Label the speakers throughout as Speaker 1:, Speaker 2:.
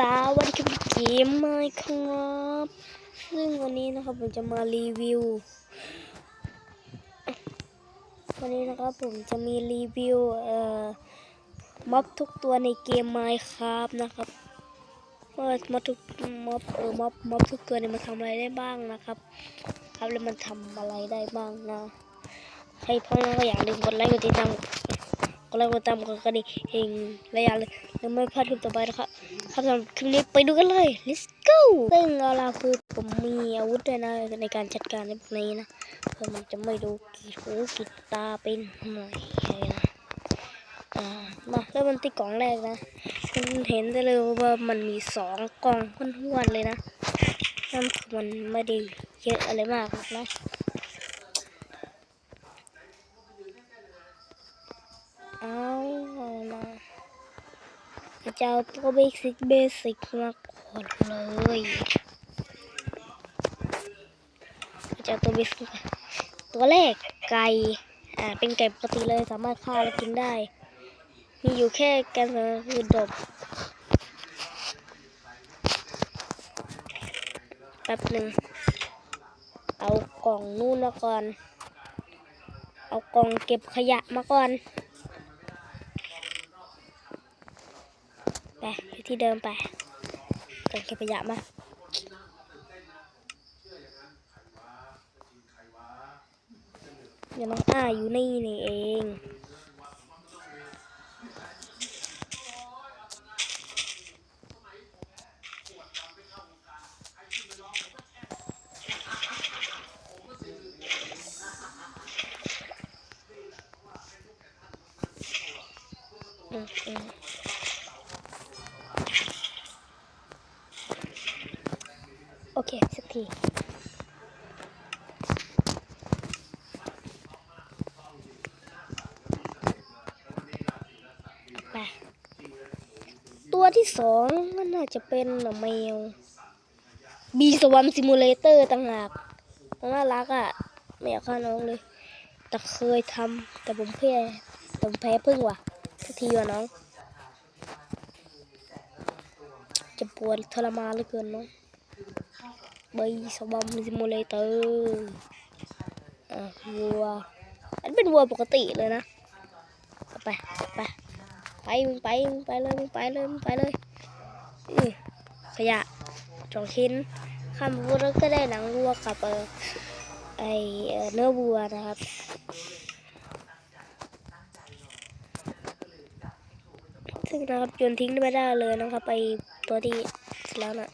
Speaker 1: สวัสดีครับเกมไมครับ ซึ่งวันนี้นะครับผมจะมารีวิว วันนี้นะครับผมจะมีรีวิวเอ่อม็อบทุกตัวในเกมไมครับนะครับว่าม็อบทุกม็อบเออม็อบม็อบทุกตัวเนี่ยมันทำอะไรได้บ้างนะครับ ครับแล้วมันทำอะไรได้บ้างนะให้พ่อแม่ก็อย่าลืมกดไลค์กดติดตาม กดไลค์กดตามกดกระดิ่งเองและอย่าลืมไม่พลาดคลิปต่อไปนะครับครับสำหรับคลิปนี้ไปดูกันเลย let's go ซึ่งเอาล่ะคือผมมีอาวุธด้วยนะในการจัดการในพวกนี้นะเพื่อมันจะไม่ดูกี่หูกี่ตาเป็นหน่อยเลยนะมาเริ่มมันที่กล่องแรกนะคุณเห็นได้เลยว่ามันมีสองกล่องห้วนๆเลยนะนั่นคือมันไม่ได้เยอะอะไรมากห รอกนะเอาจะเอาตัวเบสิกเบสิกมาก่อนเลยจะเอาตัวเบสิกตัวแรกไก่อ่าเป็นไก่ปกติเลยสามารถฆ่าและกินได้ มีอยู่แค่แกนคือดบแป๊บหนึ่งเอากล่องนู่นมาก่อน เอากล่องเก็บขยะมาก่อน ไปอยู่ที่เดิมไปเก็บขยะมาเดี๋ยวน้องอ้าอยู่นี่นี่เอง สองมันน่าจะเป็นแมวบีสวัมซิมูเลเตอร์ต่างหากน่ารักอะ ไม่อยากฆ่าน้องเลย แต่เคยทำแต่ผมแพ้แต่ผมแพ้พึ่งว่ะสักทีว่ะน้อง จะปวดทรมานเหลือเกินเนาะบีสวัมซิมูเลเตอร์อะวัว อันเป็นวัวปกติเลยนะ ไป ไป ไปมึงไปมึงไปเลยมึงไปเลยมึงไปเลยขยะสองชิ้นข้ามวัวแล้วก็ได้หนังวัวกับเออไอเนื้อวัวนะครับซึ่งนะครับโยนทิ้งไม่ได้เลยนะครับไปตัวที่แล้วนะ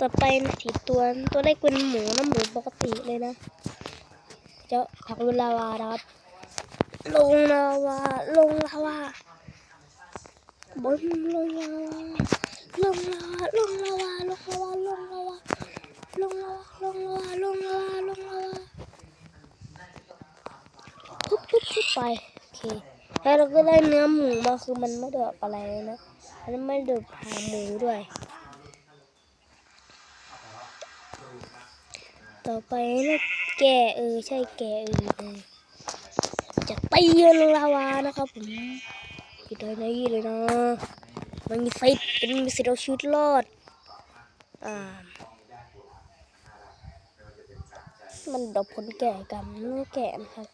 Speaker 1: ต่อไปสีตัวตัวแรกเป็นหมูน้ำหมูปกติเลยนะ เจ้าผักลุนลาวาครับ ลงลาวา ลงลาวาบนลงลาวาลงลาวาลงลาวาลงลาวาลงลาวาลงลาวาลงลาวาลงลาวาลงลาวาปุ๊บปุ๊บปุ๊บไปโอเคแล้วเราก็ได้เนื้อหมูมาคือมันไม่เดือดอะไรเลยนะอันไม่เดือดหาหมูด้วย ต่อไปนะ แกเออใช่แกเออเออจะตีลงลาวานะครับผมอยู่ในนี้เลยนะมันมีสิทธิ์มันมีสิทธิ์เอาชีวิตรอดอ่ามันดอกผลแก่กันไม่แก่นะครับ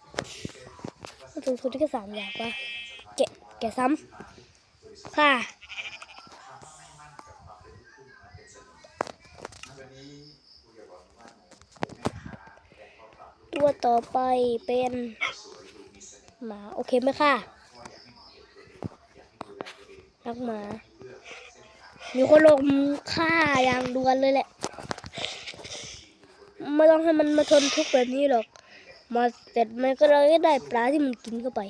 Speaker 1: มันถึงทุนที่แค่สามอย่างปะแกะแกะซ้ำค่ะ ต่อไปเป็นหมาโอเคไหมค่ะรักหมา มีคนลงฆ่าอย่างด่วนเลยแหละ ไม่ต้องให้มันมาทนทุกข์แบบนี้หรอก มาเสร็จมันก็เลยได้ปลาที่มันกินเข้าไป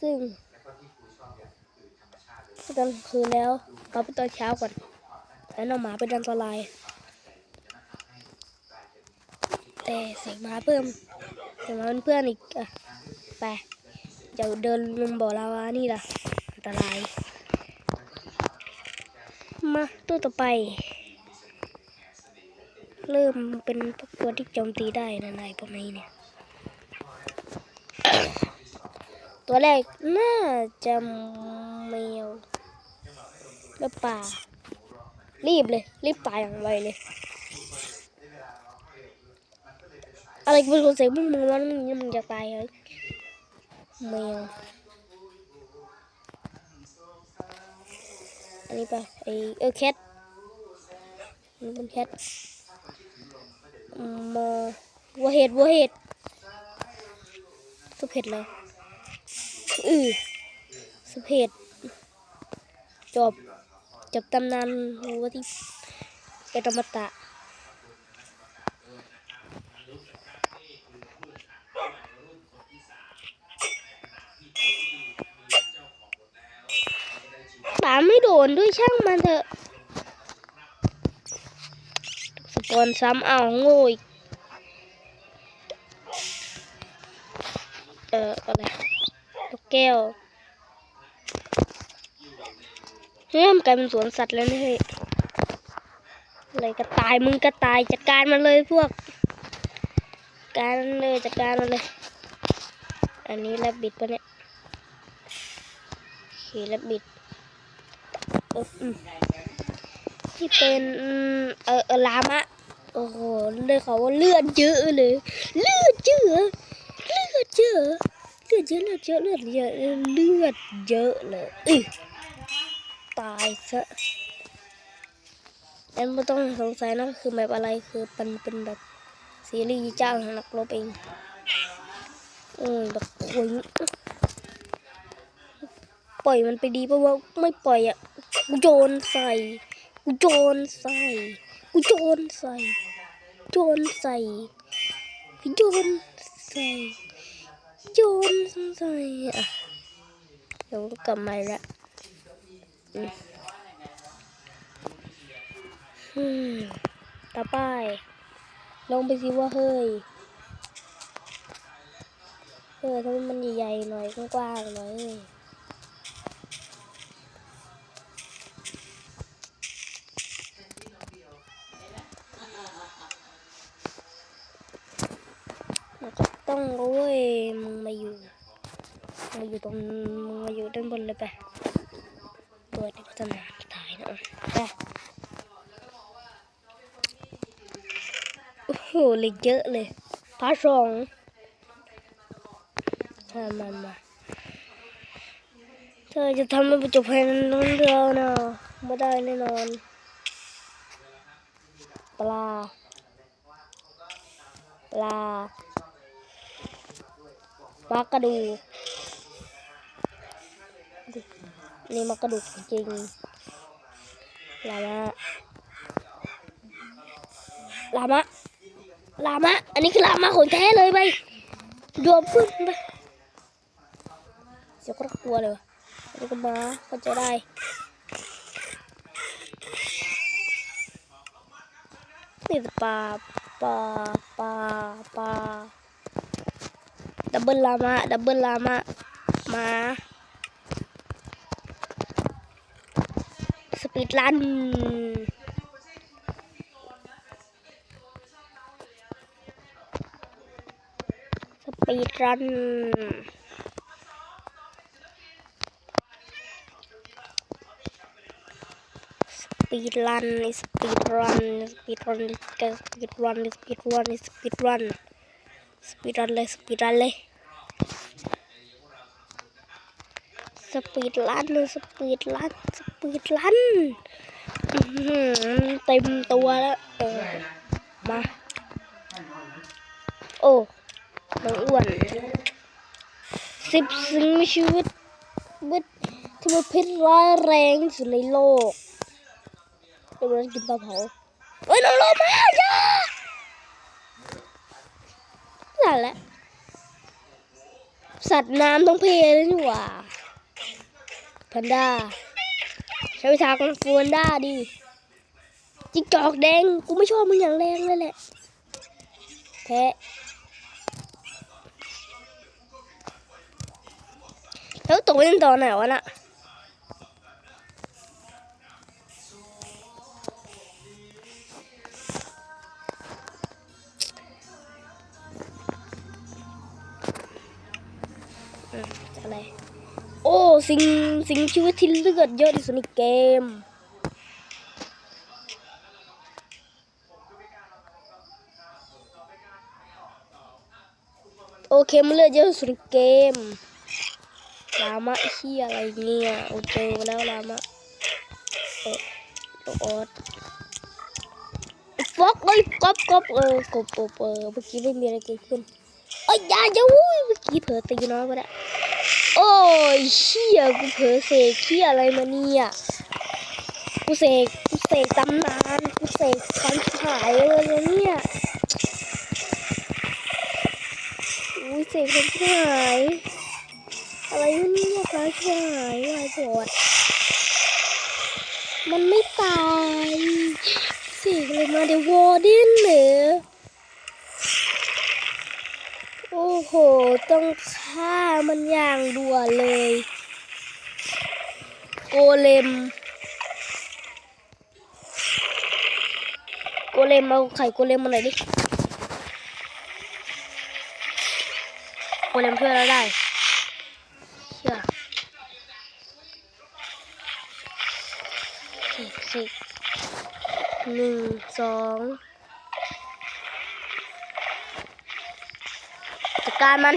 Speaker 1: ซึ่งตอนกลางคืนแล้วเอาไปตอนเช้าก่อนแล้วน้องหมาเป็นอันตราย แต่เสียงหมาเพิ่ม เสียงหมาเป็นเพื่อนอีกอะไปเดี๋ยวเดินลงบ่อลาวานี่ล่ะอันตราย มาตัวต่อไป เริ่มเป็นพวกตัวที่โจมตีได้นะนายพวกนี้เนี่ย ตัวแรกน่าจะแมวแล้วป่ารีบเลย รีบตายอย่างไวเลย อะไรกูเป็นคนเสียงมึงมึงว่ามึงมึงจะตายเหรอแมวอันนี้ปะไอเออแคทมันเป็นแคทมมอวัวเห็ดวัวเห็ดสุเพชรเลยอือสุเพชรจบจบตำนานวัวที่เอตมตะ ป๋าไม่โดนด้วยช่างมันเถอะ สปอนซ้ำเอาโง่อีกเอออะไรนกแก้วเฮ้ยมันกลายเป็นสวนสัตว์แล้วนี่เฮ้ยอะไรกระต่ายมึงกระต่ายจัดการมันเลยพวก การเลยจัดการมันเลย อันนี้แลบบิดปะเนี่ยโอเคแลบบิด อที่เป็นเออเอลามะโอ้โหเลยเขาว่าเลือดเยอะเลยเลือดเยอะเลือดเยอะเลือดเยอะเลือดเยอะเลือดเยอะเลือดเยอะเลยตายซะแล้วไม่ต้องสงสัยนะคือแบบอะไรคือมันเป็นแบบซีรีส์เจ้างนักรบเองอืมแบบโอ้ยปล่อยมันไปดีเพราะว่าไม่ปล่อยอะ กูโยนใส่ กูโยนใส่ กูโยนใส่ โยนใส่ โยนใส่ โยนใส่อะเดี๋ยวกลับมาละอืมต่อไป ลองไปสิว่าเฮ้ยเออถ้ามันใหญ่ๆหน่อยกว้างๆหน่อย ต้องโอ้ยมึงมาอยู่มาอยู่ตรงมึงมาอยู่ด้านบนเลยไปตัวนี้ก็จะนานตายนะไปโอ้โหเลยเยอะเลยพาสองมามามาเธอจะทำให้จบภายในนั้นเดียวนะไม่ได้แน่นอน ปลา ปลา ปลากระดูกนี่มากระดูกจริงลามะลามะลามะ อันนี้คือลามะของแท้เลยไปรวมพึ่งไปเสียก็กลัวเลยวะนนี้ก็มาก็จะได้นี่ปลาปลาปลาปลา double lama double lama ma speed run speed run speed run speed run speed run speed run speed run, speed run. Speed run. Speed run. Speed run. ปีดรันเลยสปีดรันเลยสปีดรันสปีดรันสปีดรันเต็มตัวแล้วเออมาโอ้น้องอ้วนสิบสิ่งมีชีวิตวิตที่มันพิษร้ายแรงสุดในโลกเดี๋ยวเรากินปลาเผาเฮ้ยน้องโลมาจ้า นั่นแหละ สัตว์น้ำต้องเพลยนี่หว่าแพนด้าใช้วิชากังฟูนด้าดิจิกจอกแดง กูไม่ชอบมึงอย่างแรงเลยแหละแพะแล้วตกเป็นตอนไหนวะน่ะ อะไร โอ้สิ่งสิ่งชีวิตที่เลือดเยอะที่สุดในเกม โอเคมันเลือดเยอะที่สุดในเกมลามะเฮียอะไรเนี่ยโอ้เจอมาแล้วลามะเออตัออดฟอกเลยกบกบเออกบกบเออเมื่อกี้ไม่มีอะไรเกิดขึ้นเอ้ยอย่าอย่าวุ้ยเมื่อกี้เผลอตีน้อยไปแล้ว โอ้ยเชี่ยกูเผลอเสกเชี่ยอะไรมาเนี่ยกูเสกกูเสกตำนานกูเสกความชิบหายเลยนะเนี่ยอุ้ยเสกความชิบหายอะไรเนี่ยฟ้าชิบหายวายบอดมันไม่ตายเสิเลยมาเดี๋ยววอร์เดนเหรอ โห ต้องฆ่ามันอย่างด่วนเลย โกเลม โกเลมเอาไข่โกเลมมาหน่อยดิ โกเลมช่วยเราได้เชื่อสิบสิบหนึ่งสองจัด การมัน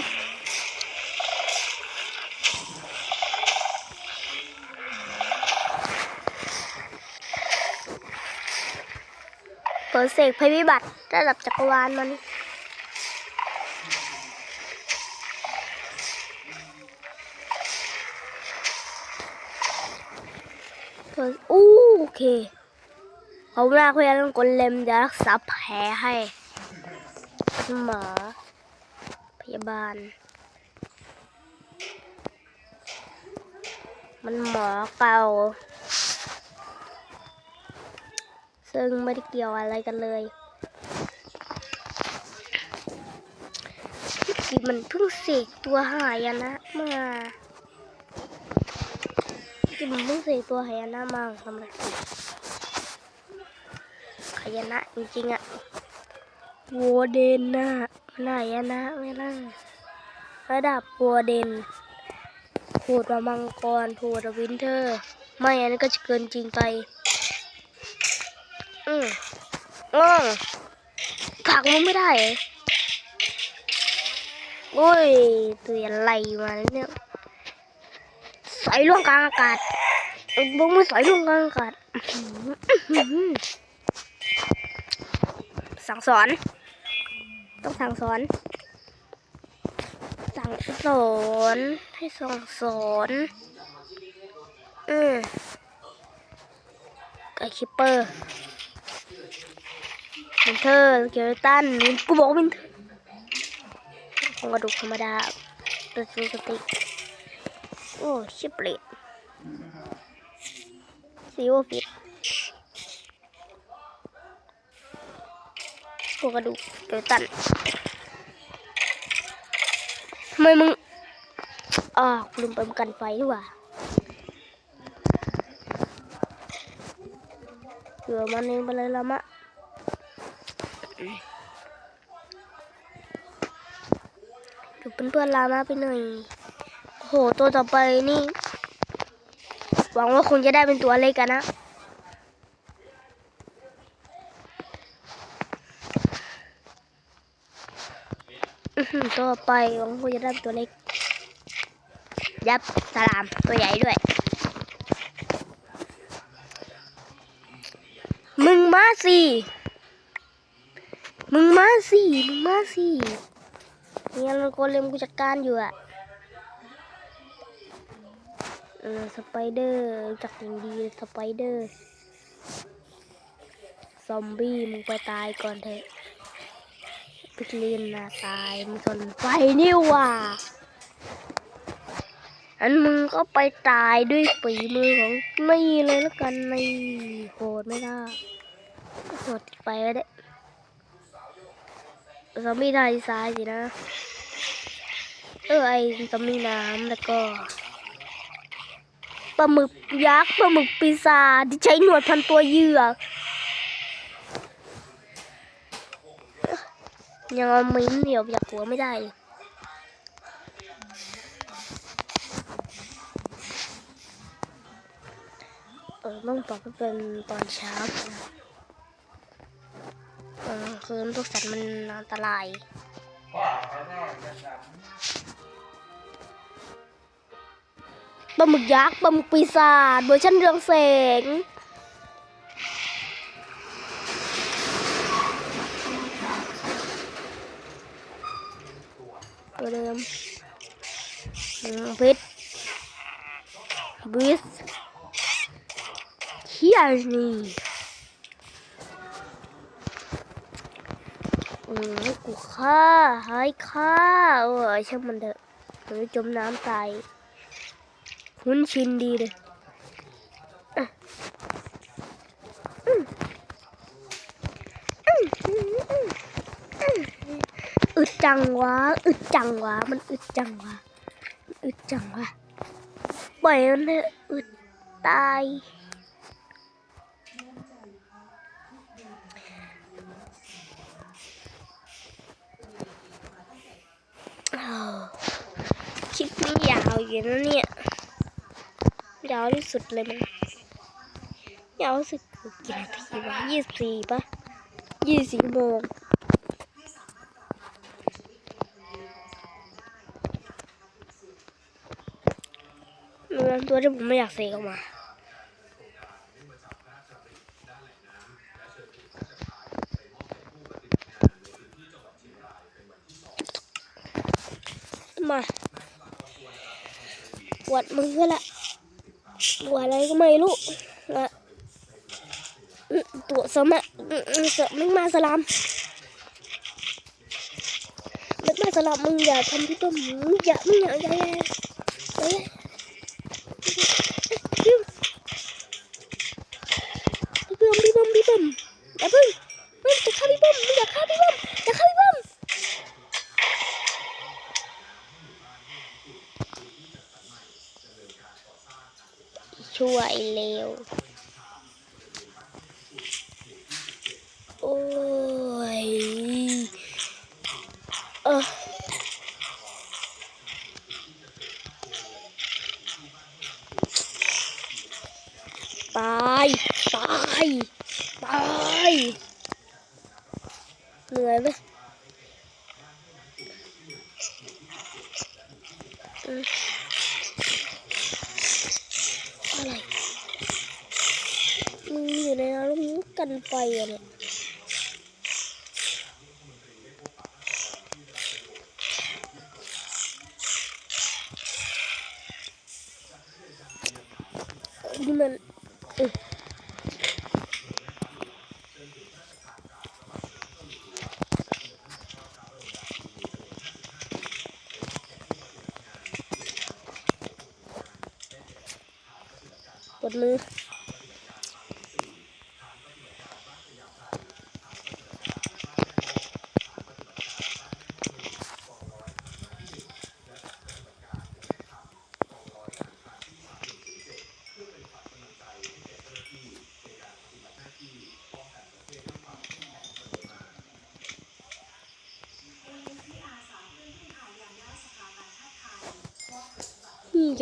Speaker 1: เปิดเสกภัยพิบัติระดับจักรวาลมันเปิดอู้โอเคเขาหน้ายาต้องกดเล็มจะรักษาแผลให้เป็นหมอาบาล มันหมอเก่า ซึ่งไม่ได้เกี่ยวอะไรกันเลยที่มันเพิ่งเสกตัวหายนะมาที่มันเพิ่งเสกตัวหายนะมาทำอะไรขายนะจริงๆอะวัวเดนนะ มันยนะไม่ล่ะระดับวัวเดนพูดว่ามังกรพูดว่าวินเทอร์ ไม่อันนี้ก็จะเกินจริงไป อืมอ้อผักมันไม่ได้โอ้ยตัวอะไรมาเนี่ยใส่ล่วงกลางอากาศบุ้งไม่ใส่ล่วงกลางอากาศสั่งสอน ต้องสั่งสอน สั่งสอนให้สั่งสอนเออไก่คิปเปอร์วินเทอร์เกลตันวินกูบอกวินเทอร์ของกระดูกธรรมดาตัวซูสติโอ้ชิบเลตซีโอฟิต พวกกระดูกเกลตันทำไมมึงอ่าลืมเปิมกันไฟดีกว่าเผื่อมันเองไปเลยละมะดูเพื่อนๆลามาไปหน่อยโอ้โหตัวต่อไปนี่ หวังว่าคงจะได้เป็นตัวเล็กกันนะ ตัวต่อไปหวังว่าจะได้ตัวเล็ก ยับสลามตัวใหญ่ด้วย มึงมาสิมึงมาสิมึงมาสิเนี่ยเราโกเลมกูจัดการอยู่อะเออสไปเดอร์จักอย่างดีเลยสไปเดอร์ ซอมบี้มึงไปตายก่อนเถอะ พิกลินนะตายมึงทนไฟนี่ว่าอันมึงก็ไปตายด้วยฝีมือของนี่เลยแล้วกันในโหดไม่ได้โหดไปแล้วเด้ซอมบี้ทายซ้ายสินะ เออไอซอมบี้น้ำแล้วก็ปลาหมึกยักษ์ปลาหมึกปีศาจที่ใช้หนวดพันตัวเหยื่อ ยังเอามิ้นเดียวอยากหัวไม่ได้เออต้องปรับให้เป็นตอนเช้าเออคืนพวกสัตว์มันอันตรายปลาหมึกยักษ์ปลาหมึกปีศาจเวอร์ชันเรืองแสง เฮียนี่อืมกูฆ่าให้ฆ่าเออช่างมันเถอะเดี๋ยวจมน้ำตายคุ้นชินดีเลยอึดจังวะอึดจังวะมันอึดจังวะมันอึดจังวะปล่อยมันเถอะอึดตายอ้าว คลิปนี้ยาวอยู่นะเนี่ย ยาวที่สุดเลยมันยาวสุดกี่นาทีวะยี่สิบสี่ปะยี่สิบโมงมันเป็นตัวที่ผมไม่อยากเสกออกมา มาปวดมือละปวดอะไรก็ไม่รู้นะตัวสมะอืมอืมเสมึงมาสลามมึงมาสลามมึงอย่าทำที่ตัวมึงอย่ามึงอย่าอย่าอย่าอย่าอย่าพี่บอมพี่บอมพี่บอมอย่าเพิ่งมึงจะฆ่าพี่บอมมึงอย่าฆ่าพี่บอมอย่าฆ่าพี่บอมช่วยเร็ว โอ้ย เออ ตาย ตาย ตายเหนื่อยไหมอะไรมึงอยู่ในนั้นแล้วมึงกันไฟอะเนี่ย ปวดมือนี่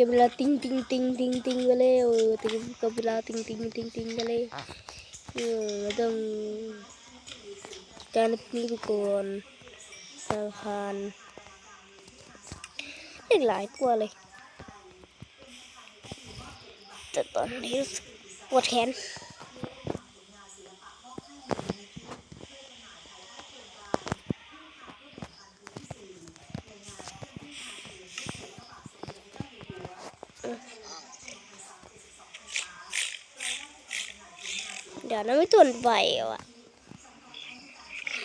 Speaker 1: กับเวลาติ้งติ้งติ้งติ้งติ้งกันเลยเออติ้งก็เวลาติ้งติ้งติ้งติ้งกันเลยเออต้องการนี้ทุกคนสาคารอีกหลายตัวเลย แต่ตอนนี้ปวดแขน อะนะไม่ทนไฟว่ะ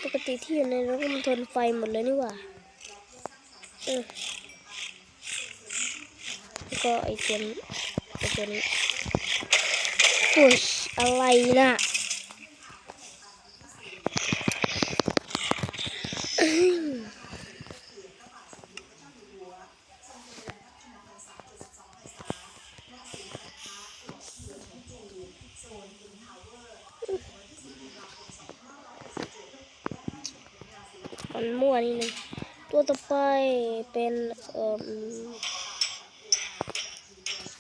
Speaker 1: ปกติที่อยู่ในรถมันทนไฟหมดเลยนี่หว่าเออแล้วก็ไอตัวนี้ไอตัวนี้ปุชอะไรน่ะอ มันมั่วนี่นึงตัวต่อไปเป็นเอ่อ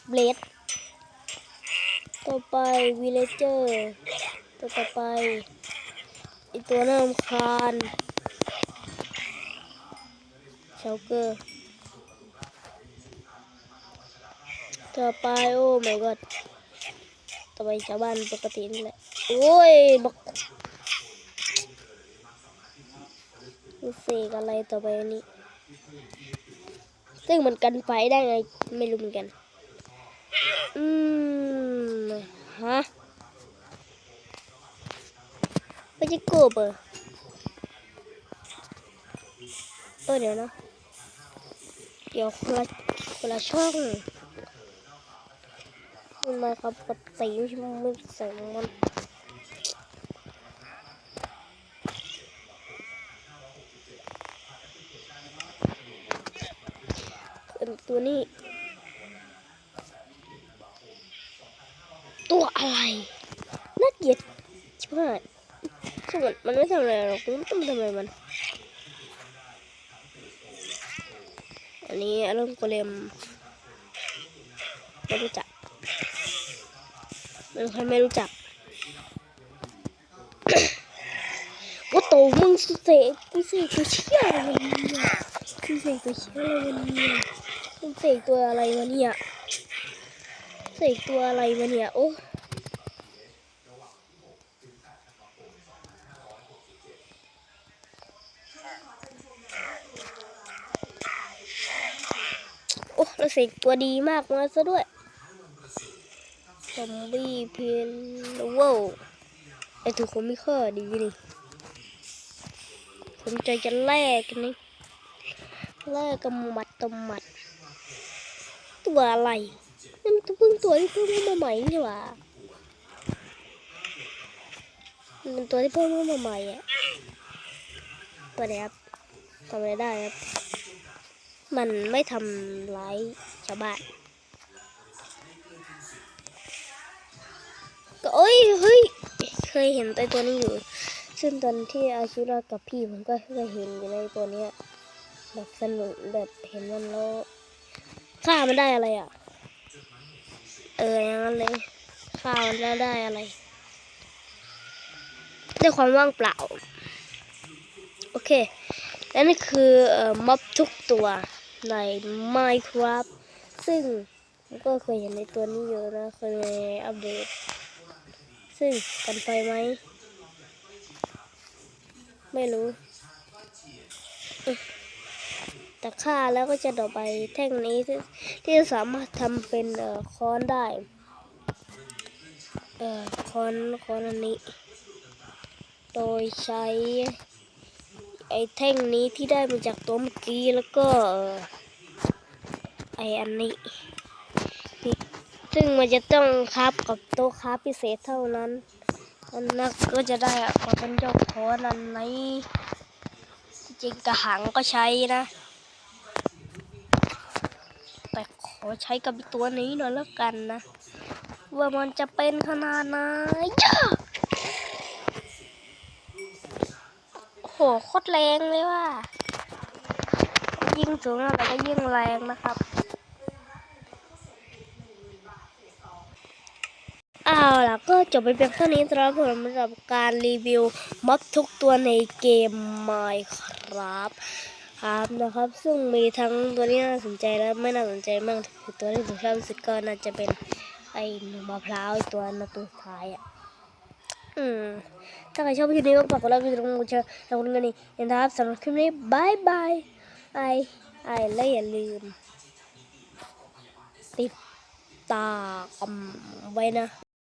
Speaker 1: เบลดต่อไปวิเลเจอร์ตัวต่อไปอีตัวน่ารำคาญเชลเกอร์ต่อไปโอ้ my god ต่อไปชาวบ้านปกตินี่แหละ โอ้ยบัก เสกอะไรต่อไปอันนี้ ซึ่งมันกันไฟได้ไง ไม่รู้เหมือนกัน อืม ฮะไม่ใช่โกบเหรอเออเดี๋ยวนะ เดี๋ยวคนละคนละช่องมันมาครับปกติไม่ใช่ไม่ใส่มันเป็ นตัวนี้ตัวอะไร น่าเกลียดชิบหายซึ่งมันมันไม่ทำอะไรหรอกมันต้องทำอะไรมัน อันนี้เริ่มกเลมไม่รู้จักเป็นใครไม่รู้จักว่าโตมึงเสกกูเสกตัวเชี่ยอะไรเนี่ยกูเสกตัวเชี่ยอะไรเนี่ย มึงเสกตัวอะไรวะเนี่ยเสกตัวอะไรวะเนี่ย โอ้โอ้แล้วเสกตัวดีมากมาซะด้วยซอมบี้เพนโว้วไอถูกคนไม่ค่อยดีนี่สนใจจะแลกกันนี่แลกกับหมัดต่อหมัด ตัวอะไรนี่มันตัวเพิ่งตัวที่เพิ่งมาใหม่นี่หว่ามันเป็นตัวที่เพิ่งมาใหม่อะตัวไหนครับทำอะไรได้ครับ มันไม่ทำร้ายชาวบ้านก็เอ้ยเฮ้ยเคยเห็นไอตัวนี้อยู่ ซึ่งตอนที่อาชิระกับพี่ผมก็เคยเห็นอยู่ในตัวเนี้ยแบบสนุกแบบเห็นมันแล้ว ฆ่ามันได้อะไรอะ เอออย่างนั้นเลยฆ่ามันแล้วได้อะไรได้ความว่างเปล่า โอเค และนี่คือออม็อบทุกตัวใน Minecraft ซึ่งก็เคยเห็นในตัวนี้เยอะนะ เคยในอัปเดต ซึ่งกันไฟไหม ไม่รู้ แต่ฆ่าแล้วก็จะต่อไปแท่งนี้ที่ที่สามารถทำเป็นเอ่อค้อนได้ เอ่อค้อนค้อนอันนี้ โดยใช้ไอ้แท่งนี้ที่ได้มาจากตัวเมื่อกี้แล้วก็ไอ้อันนี้ซึ่งมันจะต้องคับกับโต๊ะคับพิเศษเท่านั้นอันนั้นก็จะได้มาเป็นเจ้าของอันนี้จริงกระหังก็ใช้นะ แต่ข อใช้กับตัวนี้หน่อยแล้วกันนะ ว่ามันจะเป็นขนาดไหนโอ้โหโคตรแรงเลยว่ะยิงสูงอะแต่ก็ยิงแรงนะครับเอาล่ะก็จบไปเพียงเท่านี้สำหรับผมสำหรับการรีวิวม็อบทุกตัวในเกม Minecraft ครับนะครับ ซึ่งมีทั้งตัวที่น่าสนใจและไม่น่าสนใจมากคือตัวที่ผมชอบสุดก็น่าจะเป็นไอ้หนูมะพร้าวไอตัวนั้นตัวสุท้ายอะอืมถ้าใครชอบคลิปนี้ก็ฝากกดไลค์กดติดตามกดแชร์แล้วกดกระดิ่งนะครับสำหรับคลิปนี้บายบายไอไอและอย่าลืม ติดตามไว้นะ